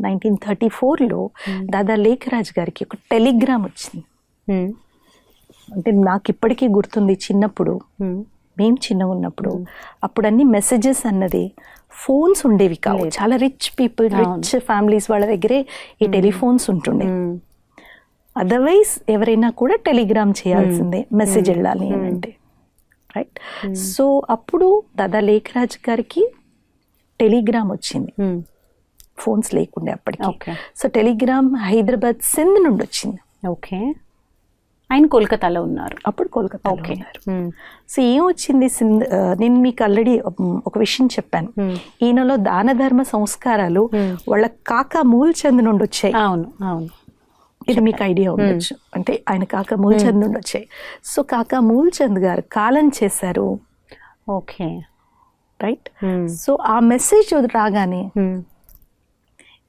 Nineteen thirty ఫోర్లో దాదా లేఖరాజ్ గారికి ఒక టెలిగ్రామ్ వచ్చింది. Hmm. అంటే నాకు ఇప్పటికీ గుర్తుంది చిన్నప్పుడు. Hmm. మేము చిన్నగా ఉన్నప్పుడు అప్పుడు అన్ని మెసేజెస్ అన్నది ఫోన్స్ ఉండేవి కావు. చాలా రిచ్ పీపుల్ రిచ్ ఫ్యామిలీస్ వాళ్ళ దగ్గరే ఈ టెలిఫోన్స్ ఉంటుండే. Hmm. అదర్వైజ్ ఎవరైనా కూడా టెలిగ్రామ్ చేయాల్సిందే. మెసేజ్ వెళ్ళాలి అని అంటే. రైట్ సో అప్పుడు దాదా లేఖరాజ్ గారికి టెలిగ్రామ్ వచ్చింది. Hmm. ఫోన్స్ లేకుండే అప్పటికి. సో టెలిగ్రామ్ హైదరాబాద్ సింధ్ నుండి వచ్చింది. ఓకే. ఆయన కోల్కతాలో ఉన్నారు. అప్పుడు కోల్కతా ఓకే. ఉన్నారు. సో ఏం వచ్చింది సింధ్ నేను మీకు ఆల్రెడీ ఒక విషయం చెప్పాను. ఈయనలో దాన ధర్మ సంస్కారాలు వాళ్ళ కాకా మూల్చంద్ నుండి వచ్చాయి. అవును అవును. ఇది మీకు ఐడియా ఉండొచ్చు. అంటే ఆయన కాకా మూల్చంద్ నుండి వచ్చాయి. సో కాకా మూల్చంద్ గారు కాలం చేశారు. ఓకే. రైట్? సో ఆ మెసేజ్ రాగానే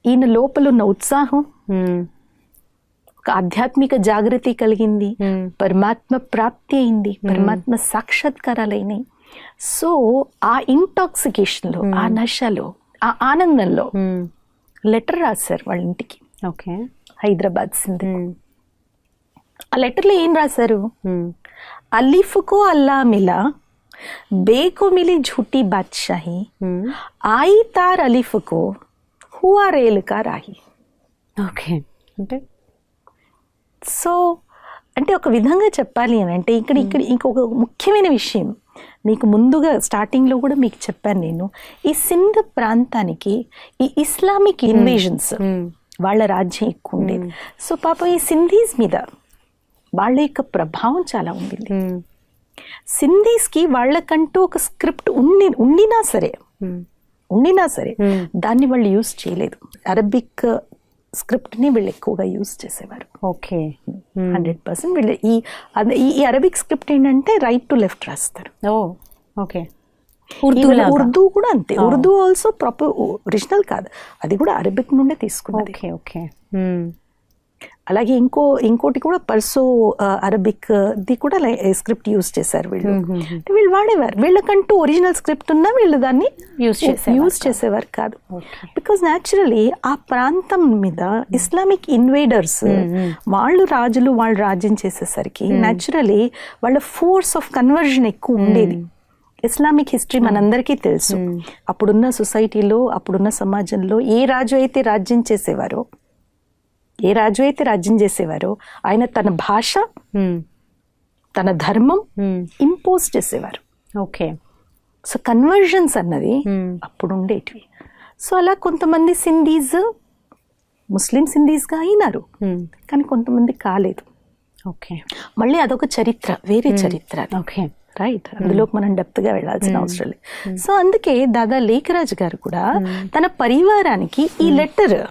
ఈయన లోపల ఉన్న ఉత్సాహం ఒక ఆధ్యాత్మిక జాగృతి కలిగింది. పరమాత్మ ప్రాప్తి అయింది. పరమాత్మ సాక్షాత్కారాలైనాయి సో ఆ ఇంటాక్సికేషన్లో ఆ నశలో ఆ ఆనందంలో లెటర్ రాశారు వాళ్ళ ఇంటికి ఓకే. హైదరాబాద్ సింధ్. ఆ లెటర్లో ఏం రాశారు? అలీఫ్కో అల్లా మిలా బేకో మిలి झूठी బాద్షాహి ఆయి తార్ అలీఫ్కో హువా రేల్ కా రాహి ఓకే. అంటే సో అంటే ఒక విధంగా చెప్పాలి అని అంటే ఇక్కడ ఇక్కడ ఇంకొక ముఖ్యమైన విషయం. మీకు ముందుగా స్టార్టింగ్లో కూడా మీకు చెప్పాను నేను. ఈ సింధ్ ప్రాంతానికి ఈ ఇస్లామిక్ ఇన్వేజన్స్ వాళ్ళ రాజ్యం ఎక్కువ ఉండేది సో పాపం ఈ సింధీస్ మీద వాళ్ళ యొక్క ప్రభావం చాలా ఉండింది. సింధీస్కి వాళ్ళకంటూ ఒక స్క్రిప్ట్ ఉండి ఉండినా సరే ఉండినా సరే దాన్ని వాళ్ళు యూజ్ చేయలేదు. అరబిక్ స్క్రిప్ట్ని వీళ్ళు ఎక్కువగా యూజ్ చేసేవారు. ఓకే. హండ్రెడ్ పర్సెంట్ వీళ్ళు ఈ ఈ అరబిక్ స్క్రిప్ట్ ఏంటంటే రైట్ టు లెఫ్ట్ రాస్తారు. ఓ ఓకే. ఉర్దూ కూడా అంతే. ఉర్దూ ఆల్సో ప్రాపర్ ఒరిజినల్ కాదు. అది కూడా అరబిక్ నుండే తీసుకున్నది. Okay okay. అలాగే ఇంకో ఇంకోటి కూడా పర్సో అరబిక్ ది కూడా స్క్రిప్ట్ యూజ్ చేశారు వీళ్ళు. అంటే వీళ్ళు వాడేవారు. వీళ్ళకంటూ ఒరిజినల్ స్క్రిప్ట్ ఉన్నా వీళ్ళు దాన్ని Use చేసేవారు యూజ్ చేసేవారు కాదు. బికాజ్ న్యాచురలీ ఆ ప్రాంతం మీద ఇస్లామిక్ ఇన్వేడర్స్ వాళ్ళు రాజులు వాళ్ళు రాజ్యం చేసేసరికి న్యాచురలీ వాళ్ళ ఫోర్స్ ఆఫ్ కన్వర్జన్ ఎక్కువ ఉండేది. ఇస్లామిక్ హిస్టరీ మనందరికీ తెలుసు. అప్పుడున్న సొసైటీలో అప్పుడున్న సమాజంలో ఏ రాజు అయితే రాజ్యం చేసేవారో ఏ రాజు అయితే రాజ్యం చేసేవారో ఆయన తన భాష తన ధర్మం ఇంపోజ్ చేసేవారు. ఓకే. సో కన్వర్జన్స్ అన్నది అప్పుడు ఉండేటివి. సో అలా కొంతమంది సింధీస్ ముస్లిం సింధీస్గా అయినారు. కానీ కొంతమంది కాలేదు. ఓకే. మళ్ళీ అదొక చరిత్ర వేరే చరిత్ర ఓకే. రైట్. అందులోకి మనం డెప్త్గా వెళ్ళాల్సిన అవసరం లేదు. సో అందుకే దాదా లేఖరాజ్ గారు కూడా తన పరివారానికి ఈ లెటర్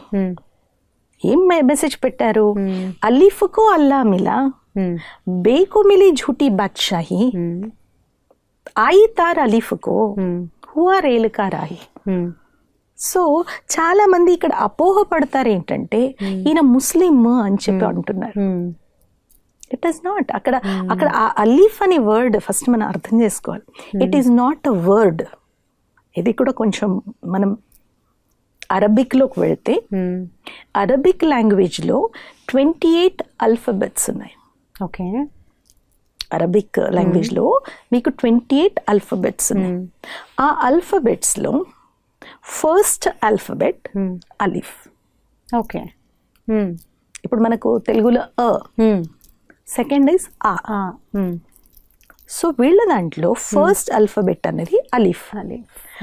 ఏం మెసేజ్ పెట్టారు? అలీఫ్కో అల్లా మిలా బేకు మిలి झूठी బాద్షాహి ఆయి తార్ అలీఫ్కో హువా రేలు కా రాహి సో చాలా మంది ఇక్కడ అపోహ పడతారు ఏంటంటే ఈయన ముస్లిం అని చెప్పి అంటున్నారు. ఇట్ ఈస్ నాట్ అక్కడ అక్కడ ఆ అలీఫ్ అనే వర్డ్ ఫస్ట్ మనం అర్థం చేసుకోవాలి. It is not a word ఇది కూడా కొంచెం మనం అరబిక్లోకి వెళ్తే అరబిక్ లాంగ్వేజ్లో ట్వంటీ ఎయిట్ అల్ఫబెట్స్ ఉన్నాయి. ఓకే. అరబిక్ లాంగ్వేజ్లో మీకు ట్వంటీ ఎయిట్ అల్ఫబెట్స్ ఉన్నాయి. ఆ అల్ఫబెట్స్లో ఫస్ట్ అల్ఫబెట్ అలిఫ్. ఓకే. ఇప్పుడు మనకు తెలుగులో అ. సెకండ్ ఇస్ ఆ. సో వీళ్ళ దాంట్లో ఫస్ట్ అల్ఫబెట్ అనేది అలిఫ్.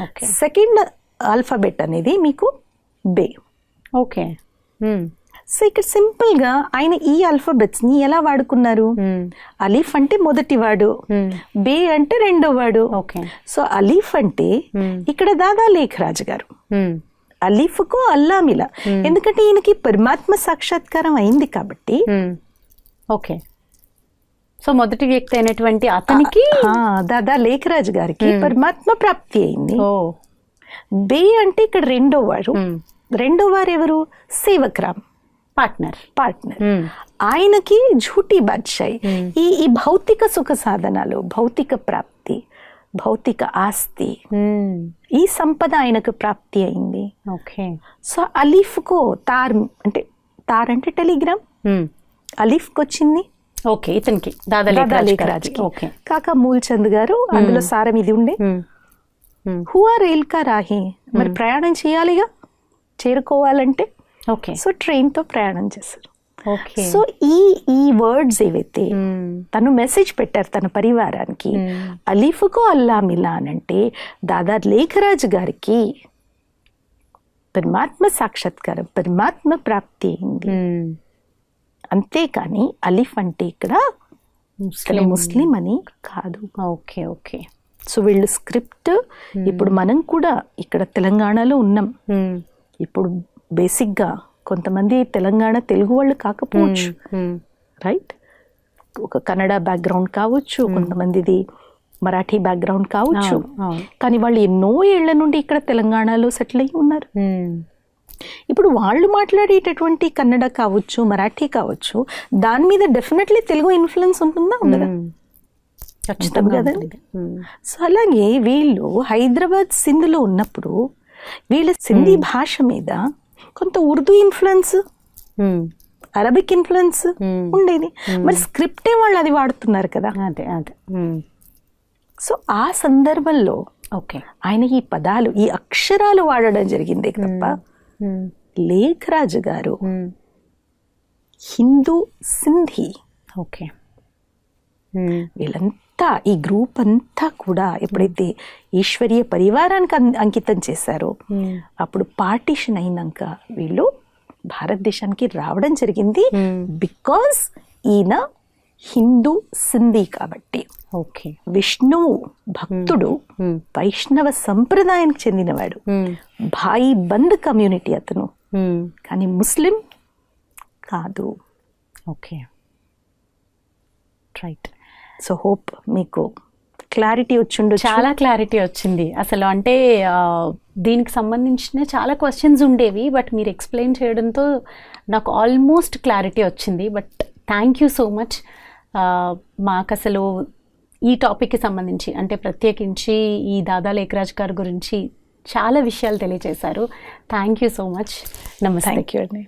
ఓకే. సెకండ్ ఆల్ఫాబెట్ అనేది మీకు బే. ఓకే. సో ఇక్కడ సింపుల్గా ఆయన ఈ ఆల్ఫాబెట్స్ని ఎలా వాడుకున్నారు? అలీఫ్ అంటే మొదటి వాడు బే అంటే రెండో వాడు ఓకే. సో అలీఫ్ అంటే ఇక్కడ దాదా లేఖరాజు గారు అలీఫ్కు అల్లామిలా. ఎందుకంటే ఈయనకి పరమాత్మ సాక్షాత్కారం అయింది కాబట్టి ఓకే. సో మొదటి వ్యక్తి అయినటువంటి అతనికి దాదా లేఖరాజు గారికి పరమాత్మ ప్రాప్తి అయింది. బే అంటే ఇక్కడ రెండో వారు. రెండో వారు ఎవరు? సేవక్రామ్. పార్ట్నర్. పార్ట్నర్. ఆయనకి ఝూటి బాద్షాయి. ఈ ఈ భౌతిక సుఖ సాధనాలు భౌతిక ప్రాప్తి భౌతిక ఆస్తి. ఈ సంపద ఆయనకు ప్రాప్తి అయింది. ఓకే. సో అలీఫ్కు తార్ అంటే తార్ అంటే టెలిగ్రామ్. అలీఫ్కి వచ్చింది ఓకే ఇతనికి దాదా. ఓకే. కాక మూల్చంద్ గారు అందులో సారం ఇది ఉండే. Hmm. Hmm. హువా రేల్కా రాహి మరి ప్రయాణం చేయాలిగా చేరుకోవాలంటే ఓకే సో ట్రైన్తో ప్రయాణం చేశారు సో ఈ ఈ వర్డ్స్ ఏవైతే Hmm. తను మెసేజ్ పెట్టారు తన పరివారానికి Hmm. అలీఫ్కు అల్లా మిలాన్ అంటే దాదా లేఖరాజు గారికి పరమాత్మ సాక్షాత్కారం పరమాత్మ ప్రాప్తి అయింది Hmm. అంతేకాని అలీఫ్ అంటే ఇక్కడ ముస్లిం అని కాదు ఓకే ఓకే సో వీళ్ళు స్క్రిప్ట్ ఇప్పుడు మనం కూడా ఇక్కడ తెలంగాణలో ఉన్నాం Hmm. ఇప్పుడు బేసిక్గా కొంతమంది తెలంగాణ తెలుగు వాళ్ళు కాకపోవచ్చు Hmm. రైట్ ఒక కన్నడ బ్యాక్గ్రౌండ్ కావచ్చు కొంతమందిది మరాఠీ బ్యాక్గ్రౌండ్ కావచ్చు. కానీ వాళ్ళు ఎన్నో ఏళ్ళ నుండి ఇక్కడ తెలంగాణలో సెటిల్ అయి ఉన్నారు Hmm. ఇప్పుడు వాళ్ళు మాట్లాడేటటువంటి కన్నడ కావచ్చు మరాఠీ కావచ్చు దాని మీద డెఫినెట్లీ తెలుగు ఇన్ఫ్లుయెన్స్ ఉంటుందా ఉండదా Hmm. ఖచ్చితంగా కదండి. సో అలాగే వీళ్ళు హైదరాబాద్ సింధులో ఉన్నప్పుడు వీళ్ళ సింధీ భాష మీద కొంత ఉర్దూ ఇన్ఫ్లుయెన్స్. Arabic influence. ఉండేది మరి స్క్రిప్టే వాళ్ళు అది వాడుతున్నారు కదా అదే అదే. సో ఆ సందర్భంలో ఓకే ఆయన ఈ పదాలు ఈ అక్షరాలు వాడడం జరిగింది తప్ప. లేఖరాజు గారు. Hindu Sindhi okay Hmm. వీళ్ళంతా ఈ గ్రూప్ అంతా కూడా ఎప్పుడైతే ఈశ్వరీయ పరివారానికి అంకితం చేశారో. అప్పుడు పార్టీషన్ అయినాక వీళ్ళు భారతదేశానికి రావడం జరిగింది. బికాస్ ఈయన హిందూ సింధీ కాబట్టి ఓకే విష్ణువు భక్తుడు. వైష్ణవ సంప్రదాయానికి చెందినవాడు. భాయి బంద్ కమ్యూనిటీ అతను. కానీ ముస్లిం కాదు ఓకే రైట్ సో హోప్ మీకు క్లారిటీ వచ్చిండు చాలా క్లారిటీ వచ్చింది. అసలు అంటే దీనికి సంబంధించిన చాలా క్వశ్చన్స్ ఉండేవి బట్ మీరు ఎక్స్ప్లెయిన్ చేయడంతో నాకు ఆల్మోస్ట్ క్లారిటీ వచ్చింది. But thank you so much మాకు అసలు ఈ టాపిక్కి సంబంధించి అంటే ప్రత్యేకించి ఈ దాదా లేఖరాజ్ గారి గురించి చాలా విషయాలు తెలియజేశారు థ్యాంక్ యూ సో మచ్ నమస్తే థ్యాంక్ యూ అండి.